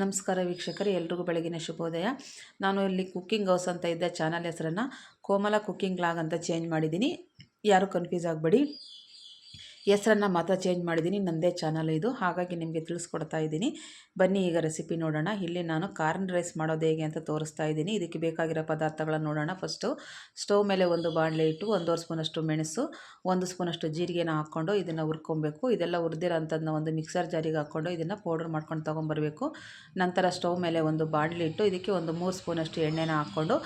ನಮಸ್ಕಾರ ವೀಕ್ಷಕರು, ಎಲ್ರಿಗೂ ಬೆಳಗಿನ ಶುಭೋದಯ. ನಾನು ಇಲ್ಲಿ ಕುಕ್ಕಿಂಗ್ ಹೌಸ್ ಅಂತ ಇದ್ದ ಚಾನಲ್ ಹೆಸರನ್ನು ಕೋಮಲ ಕುಕ್ಕಿಂಗ್ ಲಾಗ್ ಅಂತ ಚೇಂಜ್ ಮಾಡಿದ್ದೀನಿ. ಯಾರು ಕನ್ಫ್ಯೂಸ್ ಆಗಬೇಡಿ? ಹೆಸ್ರನ್ನು ಮಾತ್ರ ಚೇಂಜ್ ಮಾಡಿದ್ದೀನಿ ನನ್ನದೇ ಚಾನಲ್ ಇದು. ಹಾಗಾಗಿ ನಿಮಗೆ ತಿಳಿಸ್ಕೊಡ್ತಾ ಇದ್ದೀನಿ. ಬನ್ನಿ ಈಗ ರೆಸಿಪಿ ನೋಡೋಣ. ಇಲ್ಲಿ ನಾನು ಕಾರ್ನ್ ರೈಸ್ ಮಾಡೋದು ಹೇಗೆ ಅಂತ ತೋರಿಸ್ತಾ ಇದ್ದೀನಿ. ಇದಕ್ಕೆ ಬೇಕಾಗಿರೋ ಪದಾರ್ಥಗಳನ್ನು ನೋಡೋಣ ಫಸ್ಟು ಸ್ಟವ್ ಮೇಲೆ ಒಂದು ಬಾಣಲೆ ಇಟ್ಟು ಒಂದೂವರೆ ಸ್ಪೂನಷ್ಟು ಮೆಣಸು, ಒಂದು ಸ್ಪೂನಷ್ಟು ಜೀರಿಗೆನ ಹಾಕ್ಕೊಂಡು ಇದನ್ನು ಹುರ್ಕೊಬೇಕು. ಇದೆಲ್ಲ ಹುರಿದಿರೋಂಥದ್ದನ್ನ ಒಂದು ಮಿಕ್ಸರ್ ಜಾರಿಗೆ ಹಾಕ್ಕೊಂಡು ಇದನ್ನು ಪೌಡರ್ ಮಾಡ್ಕೊಂಡು ತೊಗೊಂಬರ್ಬೇಕು. ನಂತರ ಸ್ಟವ್ ಮೇಲೆ ಒಂದು ಬಾಣಲೆ ಇಟ್ಟು ಇದಕ್ಕೆ ಒಂದು ಮೂರು ಸ್ಪೂನಷ್ಟು ಎಣ್ಣೆನ ಹಾಕ್ಕೊಂಡು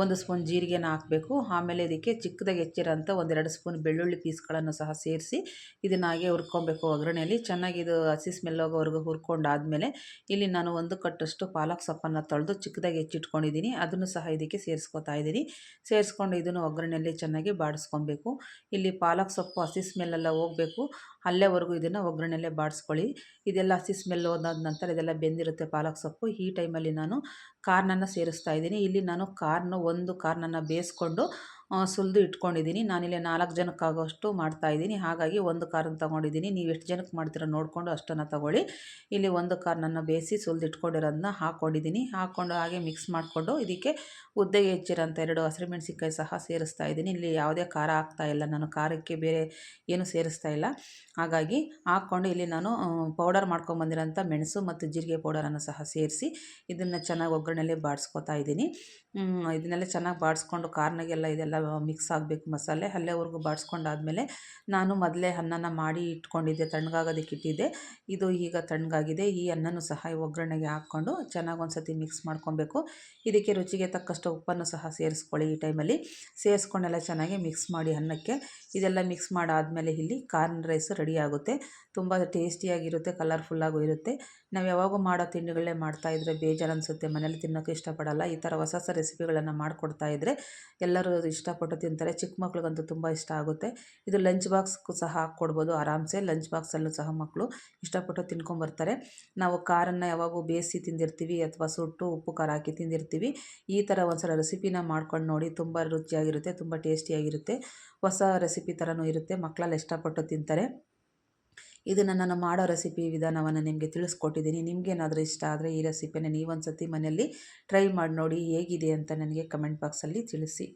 ಒಂದು ಸ್ಪೂನ್ ಜೀರಿಗೆನ ಹಾಕಬೇಕು. ಆಮೇಲೆ ಇದಕ್ಕೆ ಚಿಕ್ಕದಾಗಿ ಹೆಚ್ಚಿರೋಂಥ ಒಂದೆರಡು ಸ್ಪೂನ್ ಬೆಳ್ಳುಳ್ಳಿ ಪೀಸ್ಗಳನ್ನು ಸಹ ಸೇರಿಸಿ ಇದನ್ನು ಹಾಗೆ ಹುರ್ಕೊಬೇಕು ಒಗ್ಗರಣೆಯಲ್ಲಿ. ಚೆನ್ನಾಗಿ ಇದು ಹಸಿ ಸ್ಮೆಲ್ ಹೋಗೋವರೆಗೂ ಹುರ್ಕೊಂಡಾದಮೇಲೆ ಇಲ್ಲಿ ನಾನು ಒಂದು ಕಟ್ಟಷ್ಟು ಪಾಲಕ್ ಸೊಪ್ಪನ್ನು ತೊಳೆದು ಚಿಕ್ಕದಾಗಿ ಹೆಚ್ಚಿಟ್ಕೊಂಡಿದ್ದೀನಿ. ಅದನ್ನು ಸಹ ಇದಕ್ಕೆ ಸೇರಿಸ್ಕೊತಾ ಇದ್ದೀನಿ. ಸೇರಿಸ್ಕೊಂಡು ಇದನ್ನು ಒಗ್ಗರಣೆಯಲ್ಲಿ ಚೆನ್ನಾಗಿ ಬಾಡಿಸ್ಕೊಬೇಕು. ಇಲ್ಲಿ ಪಾಲಕ್ ಸೊಪ್ಪು ಹಸಿ ಸ್ಮೆಲ್ಲೆಲ್ಲ ಹೋಗಬೇಕು. ಅಲ್ಲೇವರೆಗೂ ಇದನ್ನು ಒಗ್ಗರಣೆಯಲ್ಲೇ ಬಾಡಿಸ್ಕೊಳ್ಳಿ. ಇದೆಲ್ಲ ಹಸಿ ಸ್ಮೆಲ್ ಹೋದಾದ ನಂತರ ಇದೆಲ್ಲ ಬೆಂದಿರುತ್ತೆ ಪಾಲಕ್ ಸೊಪ್ಪು. ಈ ಟೈಮಲ್ಲಿ ನಾನು ಕಾರ್ನನ್ನು ಸೇರಿಸ್ತಾ ಇದ್ದೀನಿ. ಇಲ್ಲಿ ನಾನು ಕಾರ್ನು ಒಂದು ಕಾರ್ನನ್ನು ಬೇಯಿಸ್ಕೊಂಡು ಸುಲಿದು ಇಟ್ಕೊಂಡಿದ್ದೀನಿ. ನಾನಿಲ್ಲಿ ನಾಲ್ಕು ಜನಕ್ಕಾಗೋಷ್ಟು ಮಾಡ್ತಾಯಿದ್ದೀನಿ ಹಾಗಾಗಿ ಒಂದು ಕಾರನ್ನು ತೊಗೊಂಡಿದ್ದೀನಿ. ನೀವು ಎಷ್ಟು ಜನಕ್ಕೆ ಮಾಡ್ತೀರೋ ನೋಡಿಕೊಂಡು ಅಷ್ಟನ್ನು ತೊಗೊಳ್ಳಿ. ಇಲ್ಲಿ ಒಂದು ಕಾರನ್ನು ಬೇಯಿಸಿ ಸುಲಿದು ಇಟ್ಕೊಂಡಿರೋದನ್ನ ಹಾಕ್ಕೊಂಡಿದ್ದೀನಿ ಹಾಕ್ಕೊಂಡು ಹಾಗೆ ಮಿಕ್ಸ್ ಮಾಡಿಕೊಂಡು ಇದಕ್ಕೆ ಉದ್ದೆಗೆ ಹೆಚ್ಚಿರೋಂಥ ಎರಡು ಹಸಿರುಮೆಣ್ಸಿನ್ಕಾಯಿ ಸಹ ಸೇರಿಸ್ತಾ ಇದ್ದೀನಿ. ಇಲ್ಲಿ ಯಾವುದೇ ಖಾರ ಹಾಕ್ತಾ ಇಲ್ಲ. ನಾನು ಖಾರಕ್ಕೆ ಬೇರೆ ಏನು ಸೇರಿಸ್ತಾ ಇಲ್ಲ. ಹಾಗಾಗಿ ಹಾಕ್ಕೊಂಡು ಇಲ್ಲಿ ನಾನು ಪೌಡರ್ ಮಾಡ್ಕೊಂಬಂದಿರೋಂಥ ಮೆಣಸು ಮತ್ತು ಜೀರಿಗೆ ಪೌಡರನ್ನು ಸಹ ಸೇರಿಸಿ ಇದನ್ನು ಚೆನ್ನಾಗಿ ಒಗ್ಗರಣೆಯಲ್ಲಿ ಬಾಡಿಸ್ಕೊತಾ ಇದ್ದೀನಿ. ಇದನ್ನೆಲ್ಲ ಚೆನ್ನಾಗಿ ಬಾಡಿಸ್ಕೊಂಡು ಕಾರ್ನಾಗೆಲ್ಲ ಇದೆಲ್ಲ ಮಿಕ್ಸ್ ಆಗಬೇಕು ಮಸಾಲೆ. ಅಲ್ಲೇವರೆಗೂ ಬಾಡಿಸ್ಕೊಂಡಾದ್ಮೇಲೆ ನಾನು ಮೊದಲೇ ಅನ್ನನ ಮಾಡಿ ಇಟ್ಕೊಂಡಿದ್ದೆ, ತಣ್ಣಗಾಗೋದಕ್ಕೆ ಇಟ್ಟಿದ್ದೆ. ಇದು ಈಗ ತಣ್ಣಗಾಗಿದೆ. ಈ ಅನ್ನನೂ ಸಹ ಒಗ್ಗರಣೆಗೆ ಹಾಕ್ಕೊಂಡು ಚೆನ್ನಾಗಿ ಒಂದು ಸತಿ ಮಿಕ್ಸ್ ಮಾಡ್ಕೊಬೇಕು. ಇದಕ್ಕೆ ರುಚಿಗೆ ತಕ್ಕಷ್ಟು ಉಪ್ಪನ್ನು ಸಹ ಸೇರಿಸ್ಕೊಳ್ಳಿ ಈ ಟೈಮಲ್ಲಿ. ಸೇರಿಸ್ಕೊಂಡೆಲ್ಲ ಚೆನ್ನಾಗಿ ಮಿಕ್ಸ್ ಮಾಡಿ ಅನ್ನಕ್ಕೆ. ಇದೆಲ್ಲ ಮಿಕ್ಸ್ ಮಾಡಾದಮೇಲೆ ಇಲ್ಲಿ ಕಾರ್ನ್ ರೈಸ್ ರೆಡಿ ಆಗುತ್ತೆ. ತುಂಬ ಟೇಸ್ಟಿಯಾಗಿರುತ್ತೆ ಕಲರ್ಫುಲ್ಲಾಗೂ ಇರುತ್ತೆ. ನಾವು ಯಾವಾಗೂ ಮಾಡೋ ತಿಂಡಿಗಳೇ ಮಾಡ್ತಾಯಿದ್ರೆ ಬೇಜಾರು ಅನಿಸುತ್ತೆ. ಮನೇಲಿ ತಿನ್ನೋಕ್ಕೆ ಇಷ್ಟಪಡಲ್ಲ. ಈ ಥರ ಹೊಸ ಹೊಸ ರೆಸಿಪಿಗಳನ್ನು ಮಾಡಿಕೊಡ್ತಾ ಇದ್ದರೆ ಎಲ್ಲರೂ ಇಷ್ಟಪಟ್ಟು ತಿಂತಾರೆ. ಚಿಕ್ಕ ಮಕ್ಳಿಗಂತೂ ತುಂಬ ಇಷ್ಟ ಆಗುತ್ತೆ. ಇದು ಲಂಚ್ ಬಾಕ್ಸ್ಗೂ ಸಹ ಹಾಕ್ಕೊಡ್ಬೋದು ಆರಾಮ್ಸೆ. ಲಂಚ್ ಬಾಕ್ಸಲ್ಲೂ ಸಹ ಮಕ್ಕಳು ಇಷ್ಟಪಟ್ಟು ತಿನ್ಕೊಂಬರ್ತಾರೆ ನಾವು ಖಾರನ್ನು ಯಾವಾಗೂ ಬೇಯಿಸಿ ತಿಂದಿರ್ತೀವಿ ಅಥವಾ ಸುಟ್ಟು ಉಪ್ಪು ಖಾರ ಹಾಕಿ ತಿಂದಿರ್ತೀವಿ. ಈ ಥರ ಒಂದ್ಸಲ ರೆಸಿಪಿನ ಮಾಡ್ಕೊಂಡು ನೋಡಿ ತುಂಬ ರುಚಿಯಾಗಿರುತ್ತೆ, ತುಂಬ ಟೇಸ್ಟಿಯಾಗಿರುತ್ತೆ. ಹೊಸ ರೆಸಿಪಿ ಥರನೂ ಇರುತ್ತೆ. ಮಕ್ಕಳೆಲ್ಲ ಇಷ್ಟಪಟ್ಟು ತಿಂತಾರೆ. ಇದನ್ನು ನಾನು ಮಾಡೋ ರೆಸಿಪಿ ವಿಧಾನವನ್ನು ನಿಮಗೆ ತಿಳಿಸ್ಕೊಟ್ಟಿದ್ದೀನಿ. ನಿಮಗೇನಾದರೂ ಇಷ್ಟ ಆದರೆ ಈ ರೆಸಿಪಿನ ನೀವೊಂದು ಸತಿ ಮನೆಯಲ್ಲಿ ಟ್ರೈ ಮಾಡಿ ನೋಡಿ ಹೇಗಿದೆ ಅಂತ ನನಗೆ ಕಮೆಂಟ್ ಬಾಕ್ಸಲ್ಲಿ ತಿಳಿಸಿ.